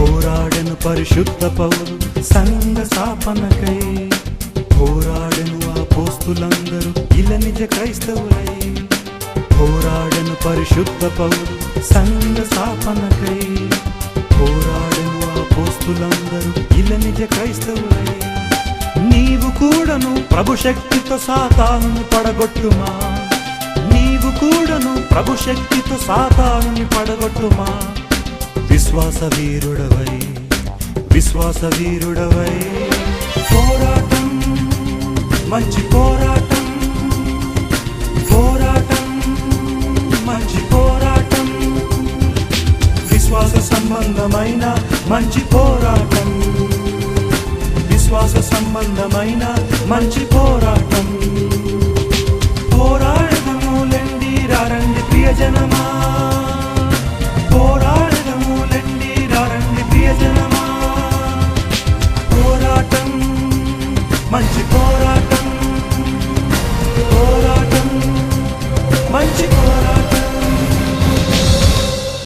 పోరాడను పరిశుద్ధ పౌరు సంఘ స్థాపనకై. పోరాడను ఆ పోస్తులందరూ ఇల నిజ క్రైస్తవులై. పోరాడను పరిశుద్ధ పౌరు సంఘ స్థాపనకై. పోరాడను ఆ పోస్తులందరూ ఇల నిజ క్రైస్తవులై. నీవు కూడాను ప్రభు శక్తితో పడగొట్టుమా? నీవు కూడాను ప్రభు శక్తితో సాతానుని వీరుడవై విశ్వాస వీరుడవై పోరాటం మంచి పోరాటం పోరాటం మంచి పోరాటం. విశ్వాస సంబంధమైన మంచి పోరాటం. విశ్వాస సంబంధమైన మంచి పోరాటం. పోరాడదము లెండి రండి ప్రియజనమా. మంచి పోరాటం పోరాటం మంచి